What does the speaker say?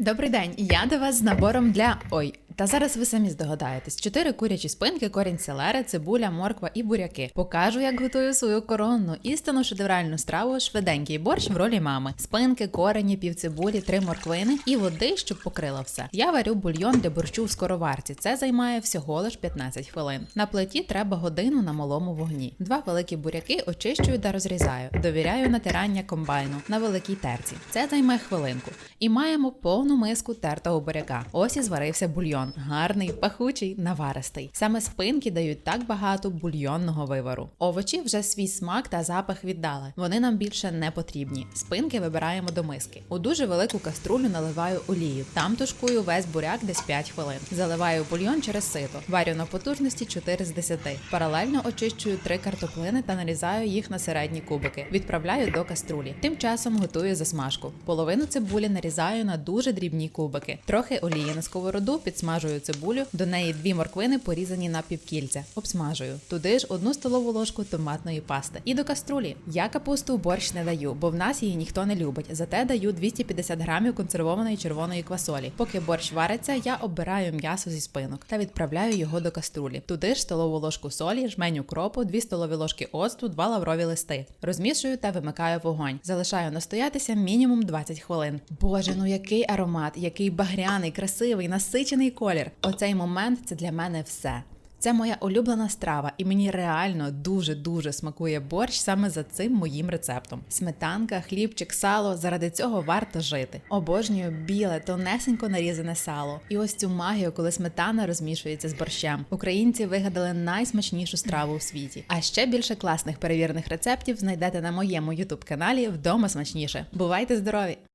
Добрий день, я до вас з набором для ой. Та зараз ви самі здогадаєтесь: чотири курячі спинки, корінь селери, цибуля, морква і буряки. Покажу, як готую свою коронну істинну шедевральну страву швиденький борщ в ролі мами. Спинки, корені, півцибулі, три морквини і води, щоб покрила все. Я варю бульйон для борщу в скороварці. Це займає всього лиш 15 хвилин. На плиті треба годину на малому вогні. Два великі буряки очищую та розрізаю. Довіряю натирання комбайну на великій терці. Це займе хвилинку. І маємо повну миску тертого буряка. Ось і зварився бульйон. Гарний, пахучий, наваристий. Саме спинки дають так багато бульйонного вивару. Овочі вже свій смак та запах віддали. Вони нам більше не потрібні. Спинки вибираємо до миски. У дуже велику каструлю наливаю олію. Там тушкую весь буряк десь 5 хвилин. Заливаю бульйон через сито. Варю на потужності 4 з 10. Паралельно очищую 3 картоплини та нарізаю їх на середні кубики. Відправляю до каструлі. Тим часом готую засмажку. Половину цибулі нарізаю на дуже дрібні кубики. Трохи олії на сковороду підсмажую цибулю. До неї дві морквини порізані на півкільця. Обсмажую. Туди ж одну столову ложку томатної пасти. І до каструлі. Я капусту в борщ не даю, бо в нас її ніхто не любить. Зате даю 250 грамів консервованої червоної квасолі. Поки борщ вариться, я обираю м'ясо зі спинок та відправляю його до каструлі. Туди ж столову ложку солі, жменю кропу, 2 столові ложки оцту, 2 лаврові листи. Розмішую та вимикаю вогонь. Залишаю настоятися мінімум 20 хвилин. Боже, ну який аромат, який багряний, красивий, насичений колір. Оцей момент це для мене все. Це моя улюблена страва, і мені реально дуже дуже смакує борщ саме за цим моїм рецептом. Сметанка, хлібчик, сало. Заради цього варто жити. Обожнюю біле, тонесенько нарізане сало. І ось цю магію, коли сметана розмішується з борщем. Українці вигадали найсмачнішу страву у світі. А ще більше класних перевірених рецептів знайдете на моєму ютуб каналі Вдома смачніше. Бувайте здорові!